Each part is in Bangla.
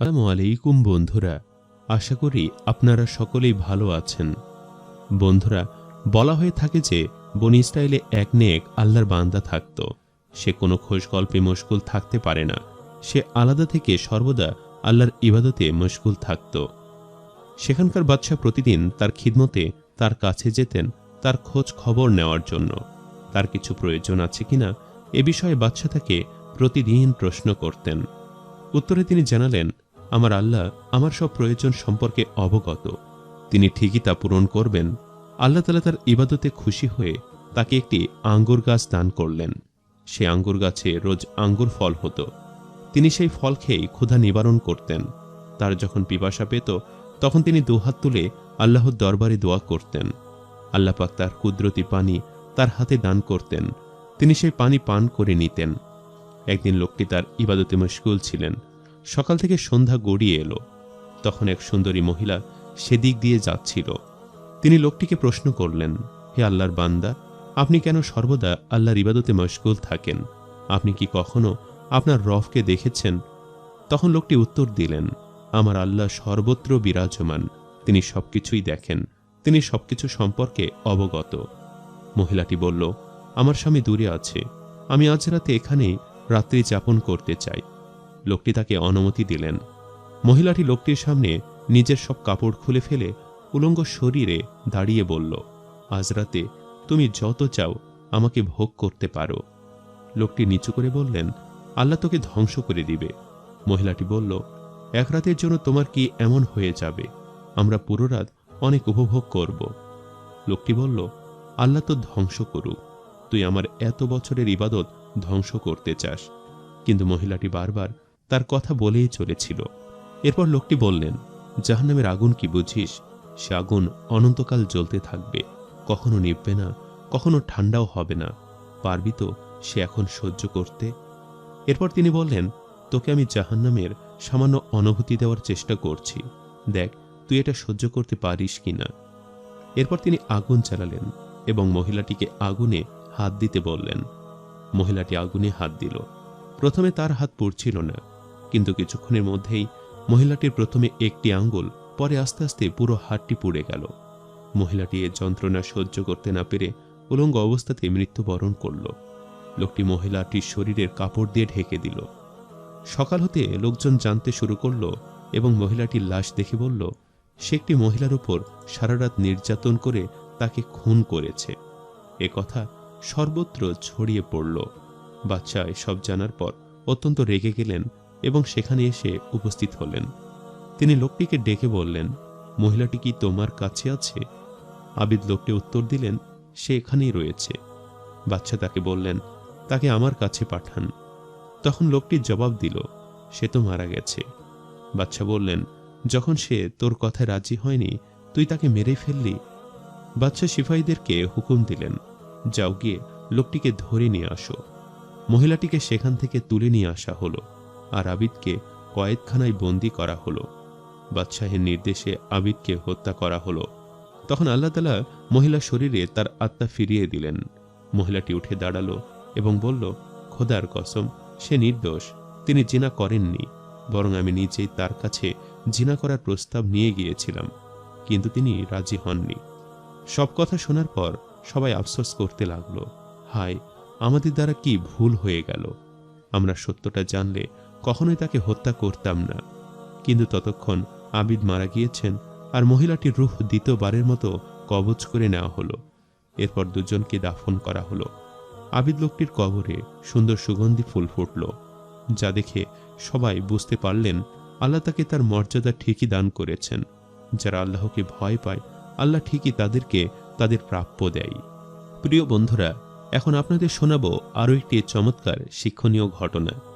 আসসালামু আলাইকুম বন্ধুরা, আশা করি আপনারা সকলেই ভালো আছেন। বন্ধুরা, বলা হয়ে থাকে যে বনি ইসরায়েলে এক নেক আল্লাহর বান্দা থাকত। সে কোনো খোঁজ গল্পে মশগুল থাকতে পারে না। সে আলাদা থেকে সর্বদা আল্লাহর ইবাদতে মশগুল থাকত। সেখানকার বাদশাহ প্রতিদিন তার খিদমতে তার কাছে যেতেন তার খোঁজ খবর নেওয়ার জন্য। তার কিছু প্রয়োজন আছে কিনা এ বিষয়ে বাদশাহ তাকে প্রতিদিন প্রশ্ন করতেন। উত্তরে তিনি জানালেন আমার আল্লাহ আমার সব প্রয়োজন সম্পর্কে অবগত। তিনি ঠিকই তা পূরণ করবেন। আল্লাহ তালা তার ইবাদতে খুশি হয়ে তাকে একটি আঙ্গুর গাছ দান করলেন। সে আঙ্গুর গাছে রোজ আঙ্গুর ফল হতো। তিনি সেই ফল খেয়েই ক্ষুধা নিবারণ করতেন। তার যখন পিপাসা পেত, তখন তিনি দুহাত তুলে আল্লাহর দরবারে দোয়া করতেন। আল্লাহ পাক তার কুদরতি পানি তার হাতে দান করতেন। তিনি সেই পানি পান করে নিতেন। একদিন লোকটি তার ইবাদতে মশগুল ছিলেন। সকাল থেকে সন্ধ্যা গড়িয়ে এলো। তখন এক সুন্দরী মহিলা সেদিক দিয়ে যাচ্ছিল। তিনি লোকটিকে প্রশ্ন করলেন, হে আল্লাহর বান্দা, আপনি কেন সর্বদা আল্লাহর ইবাদতে মশগুল থাকেন? আপনি কি কখনো আপনার রফকে দেখেছেন? তখন লোকটি উত্তর দিলেন, আমার আল্লাহ সর্বত্র বিরাজমান। তিনি সবকিছুই দেখেন। তিনি সবকিছু সম্পর্কে অবগত। মহিলাটি বলল, আমার স্বামী দূরে আছে। আমি আজ রাতে এখানেই রাত্রি যাপন করতে চাই। লোকটি তাকে অনুমতি দিলেন। মহিলাটি লোকটির সামনে নিজের সব কাপড় খুলে ফেলে উলঙ্গ শরীরে দাঁড়িয়ে বলল, আজ রাতে তুমি যত চাও আমাকে ভোগ করতে পারো। লোকটি নিচু করে বললেন, আল্লাহ তোকে ধ্বংস করে দিবে। মহিলাটি বলল, এক রাতের জন্য তোমার কি এমন হয়ে যাবে? আমরা পুরো রাত অনেক উপভোগ করব। লোকটি বলল, আল্লাহ তো ধ্বংস করুক। তুই আমার এত বছরের ইবাদত ধ্বংস করতে চাস। কিন্তু মহিলাটি বারবার তার কথা বলেই চলেছিল। এরপর লোকটি বললেন, জাহান্নামের আগুন কি বুঝিস? সে আগুন অনন্তকাল জ্বলতে থাকবে। কখনো নিববে না, কখনো ঠান্ডাও হবে না। পারবি তো সে এখন সহ্য করতে? এরপর তিনি বললেন, তোকে আমি জাহান্নামের সামান্য অনুভূতি দেওয়ার চেষ্টা করছি। দেখ, তুই এটা সহ্য করতে পারিস কিনা এরপর তিনি আগুন চালালেন এবং মহিলাটিকে আগুনে হাত দিতে বললেন। মহিলাটি আগুনে হাত দিল। প্রথমে তার হাত পড়ছিল না। কিন্তু কিছুক্ষণের মধ্যেই মহিলাটির প্রথমে একটি আঙ্গুল, পরে আস্তে আস্তে পুরো হাতটি পুড়ে গেল। মহিলাটি এ যন্ত্রণা সহ্য করতে না পেরে উলঙ্গ অবস্থাতে মৃত্যুবরণ করল। লোকটি মহিলাটির শরীরের কাপড় দিয়ে ঢেকে দিল। সকাল হতে লোকজন জানতে শুরু করল এবং মহিলাটির লাশ দেখে বলল, সে একটি মহিলার উপর সারা রাত নির্যাতন করে তাকে খুন করেছে। এ কথা সর্বত্র ছড়িয়ে পড়ল। বাচ্চা এসব জানার পর অত্যন্ত রেগে গেলেন এবং সেখানে এসে উপস্থিত হলেন। তিনি লোকটিকে ডেকে বললেন, মহিলাটি কি তোমার কাছে আছে? আবিদ লোকটি উত্তর দিলেন, সে এখানেই রয়েছে। বাচ্চা তাকে বললেন, তাকে আমার কাছে পাঠান। তখন লোকটি জবাব দিল, সে তো মারা গেছে। বাচ্চা বললেন, যখন সে তোর কথায় রাজি হয়নি, তুই তাকে মেরে ফেললি? বাচ্চা সিপাহীদেরকে হুকুম দিলেন, যাও গিয়ে লোকটিকে ধরে নিয়ে আসো। মহিলাটিকে সেখান থেকে তুলে নিয়ে আসা হলো। আর আবিদকে কয়েদখানায় বন্দি করা হলো। বাদশাহের নির্দেশে আবিদকে হত্যা করা হলো। তখন আল্লাহ তালা মহিলা শরীরে তার আত্মা ফিরিয়ে দিলেন। মহিলাটি উঠে দাঁড়াল এবং বলল, খোদার কসম, সে নির্দোষ। তিনি জিনা করেননি। বরং আমি নিজেই তার কাছে জিনা করার প্রস্তাব নিয়ে গিয়েছিলাম। কিন্তু তিনি রাজি হননি। সব কথা শোনার পর সবাই আফসোস করতে লাগল। হায়, আমাদের দ্বারা কি ভুল হয়ে গেল? আমরা সত্যটা জানলে কখনোই তাকে হত্যা করতাম না। কিন্তু ততক্ষণ আবিদ মারা গিয়েছেন আর মহিলাটির রুহ দ্বিতীয়বারের মতো কবচ করে নেওয়া হলো। এরপর দুজনকে দাফন করা হলো। আবিদ লোকটির কবরে সুন্দর সুগন্ধি ফুল ফুটল, যা দেখে সবাই বুঝতে পারলেন আল্লাহ তাকে তার মর্যাদা ঠিকই দান করেছেন। যারা আল্লাহকে ভয় পায়, আল্লাহ ঠিকই তাদেরকে তাদের প্রাপ্য দেয়। প্রিয় বন্ধুরা, এখন আপনাদের শোনাবো আরও একটি চমৎকার শিক্ষণীয় ঘটনা।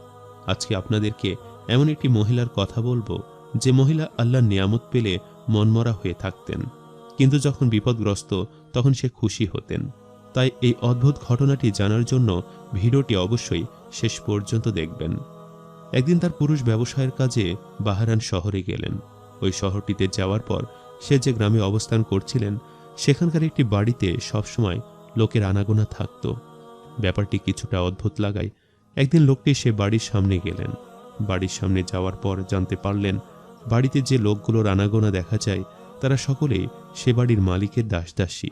আজকে আপনাদেরকে এমন একটি মহিলার কথা বলব, যে মহিলা আল্লাহর নিয়ামত পেলে মনমরা হয়ে থাকতেন। কিন্তু যখন বিপদগ্রস্ত, তখন সে খুশি হতেন। তাই এই অদ্ভুত ঘটনাটি জানার জন্য ভিডিওটি অবশ্যই শেষ পর্যন্ত দেখবেন। একদিন তার পুরুষ ব্যবসায়ের কাজে বাহারান শহরে গেলেন। ওই শহরটিতে যাওয়ার পর সে যে গ্রামে অবস্থান করছিলেন, সেখানকার একটি বাড়িতে সবসময় লোকের আনাগোনা থাকত। ব্যাপারটি কিছুটা অদ্ভুত লাগায় একদিন লোকটি সে বাড়ির সামনে গেলেন। বাড়ির সামনে যাওয়ার পর জানতে পারলেন, বাড়িতে যে লোকগুলোর আনাগোনা দেখা যায়, তারা সকলেই সে বাড়ির মালিকের দাসদাসী।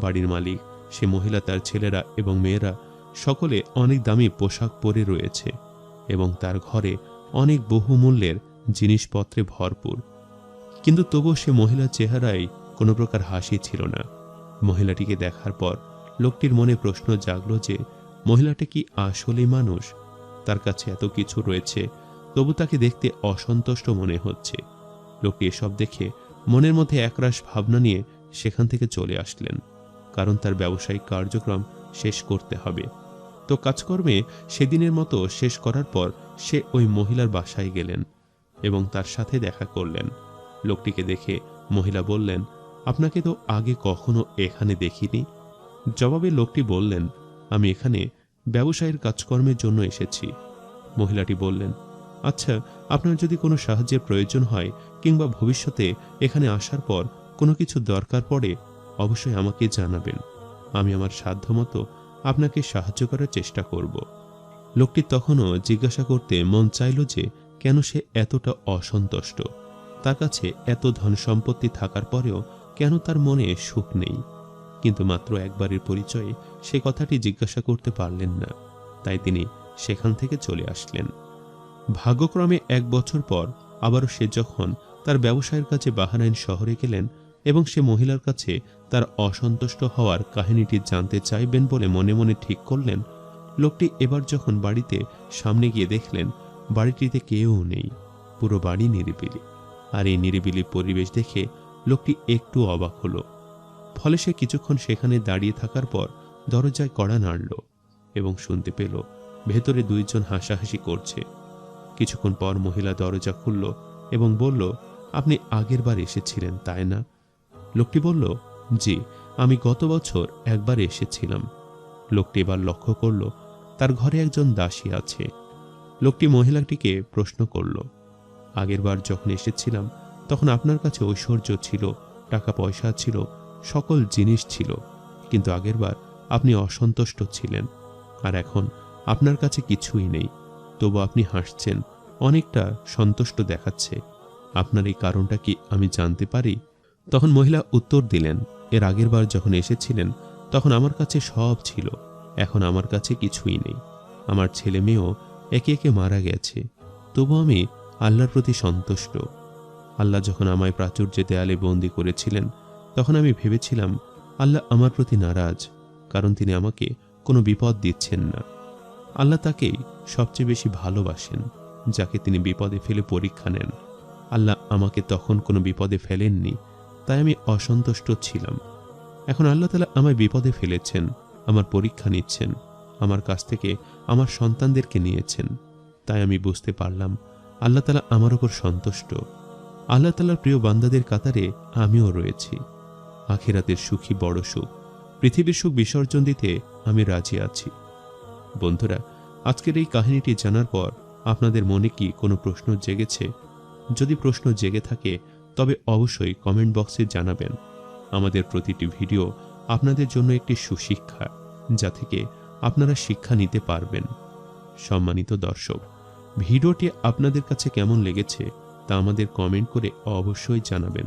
বাড়ির মালিক, সে মহিলা তার ছেলেরা এবং মেয়েরা সকলে অনেক দামি পোশাক পরে রয়েছে এবং তার ঘরে অনেক বহুমূল্যের জিনিসপত্রে ভরপুর। কিন্তু তবুও সে মহিলার চেহারায় কোনো প্রকার হাসি ছিল না। মহিলাটিকে দেখার পর লোকটির মনে প্রশ্ন জাগল যে মহিলাটা কি আসলেই মানুষ? তার কাছে এত কিছু রয়েছে, তবু তাকে দেখতে অসন্তুষ্ট মনে হচ্ছে। লোকটি এসব দেখে মনের মধ্যে একরাশ ভাবনা নিয়ে সেখান থেকে চলে আসলেন, কারণ তার ব্যবসায়িক কার্যক্রম শেষ করতে হবে। তো কাজকর্মে সেদিনের মতো শেষ করার পর সে ওই মহিলার বাসায় গেলেন এবং তার সাথে দেখা করলেন। লোকটিকে দেখে মহিলা বললেন, আপনাকে তো আগে কখনো এখানে দেখিনি? জবাবে লোকটি বললেন আমি এখানে ব্যবসায়ের কাজকর্মের জন্য এসেছি। মহিলাটি বললেন আচ্ছা আপনার যদি কোনো সাহায্যের প্রয়োজন হয় কিংবা ভবিষ্যতে এখানে আসার পর কোনো কিছু দরকার পড়ে, অবশ্যই আমাকে জানাবেন। আমি আমার সাধ্যমতো আপনাকে সাহায্য করার চেষ্টা করব। লোকটি তখনও জিজ্ঞাসা করতে মন চাইল যে কেন সে এতটা অসন্তুষ্ট। তার কাছে এত ধন সম্পত্তি থাকার পরেও কেন তার মনে সুখ নেই। কিন্তু মাত্র একবারের পরিচয়ে সে কথাটি জিজ্ঞাসা করতে পারলেন না। তাই তিনি সেখান থেকে চলে আসলেন। ভাগ্যক্রমে এক বছর পর আবারও সে যখন তার ব্যবসায়ের কাছে বাহারাইন শহরে গেলেন এবং সে মহিলার কাছে তার অসন্তুষ্ট হওয়ার কাহিনীটি জানতে চাইবেন বলে মনে মনে ঠিক করলেন, লোকটি এবার যখন বাড়িতে সামনে গিয়ে দেখলেন, বাড়িটিতে কেউ নেই, পুরো বাড়ি নিরিবিলি। আর এই নিরিবিলি পরিবেশ দেখে লোকটি একটু অবাক হলো। ফলে সে কিছুক্ষণ সেখানে দাঁড়িয়ে থাকার পর দরজায় কড়া নাড়ল এবং শুনতে পেল ভেতরে দুইজন হাসাহাসি করছে। কিছুক্ষণ পর মহিলা দরজা খুলল এবং বলল, আপনি আগের বার এসেছিলেন, তাই না? লোকটি বলল, জি, আমি গত বছর একবার এসেছিলাম। লোকটি এবার লক্ষ্য করল, তার ঘরে একজন দাসী আছে। লোকটি মহিলাটিকে প্রশ্ন করল আগেরবার যখন এসেছিলাম, তখন আপনার কাছে ঐশ্বর্য ছিল টাকা পয়সা ছিল সকল জিনিস ছিল, কিন্তু আগেরবার আপনি অসন্তুষ্ট ছিলেন, আর এখন আপনার কাছে কিছুই নেই। তবু আপনি হাসছেন, অনেকটা সন্তুষ্ট দেখাচ্ছে। আপনার এই কারণটা কি আমি জানতে পারি? তখন মহিলা উত্তর দিলেন, এর আগের বার যখন এসেছিলেন, তখন আমার কাছে সব ছিল, এখন আমার কাছে কিছুই নেই। আমার ছেলে মেয়েও একে একে মারা গেছে, তবু আমি আল্লাহর প্রতি সন্তুষ্ট। আল্লাহ যখন আমায় প্রাচুর্যে দেয়ালে বন্দি করেছিলেন তখন আমি ভেবেছিলাম, আল্লাহ আমার প্রতি নারাজ, কারণ তিনি আমাকে কোনো বিপদ দিচ্ছেন না। আল্লাহ তাকেই সবচেয়ে বেশি ভালোবাসেন, যাকে তিনি বিপদে ফেলে পরীক্ষা নেন। আল্লাহ আমাকে তখন কোনো বিপদে ফেলেননি, তাই আমি অসন্তুষ্ট ছিলাম। এখন আল্লাহ তালা আমায় বিপদে ফেলেছেন, আমার পরীক্ষা নিচ্ছেন, আমার কাছ থেকে আমার সন্তানদেরকে নিয়েছেন। তাই আমি বুঝতে পারলাম, আল্লাহ তালা আমার ওপর সন্তুষ্ট। আল্লাহ তালার প্রিয় বান্দাদের কাতারে আমিও রয়েছি। আখিরাতের সুখী বড় সুখ, পৃথিবীর সুখ বিসর্জন দিতে আমি রাজি আছি। বন্ধুরা, আজকের এই কাহিনীটি জানার পর আপনাদের মনে কি কোনো প্রশ্ন জেগেছে? যদি প্রশ্ন জেগে থাকে, তবে অবশ্যই কমেন্ট বক্সে জানাবেন। আমাদের প্রতিটি ভিডিও আপনাদের জন্য একটি সুশিক্ষা, যা থেকে আপনারা শিক্ষা নিতে পারবেন। সম্মানিত দর্শক, ভিডিওটি আপনাদের কাছে কেমন লেগেছে তা আমাদের কমেন্ট করে অবশ্যই জানাবেন।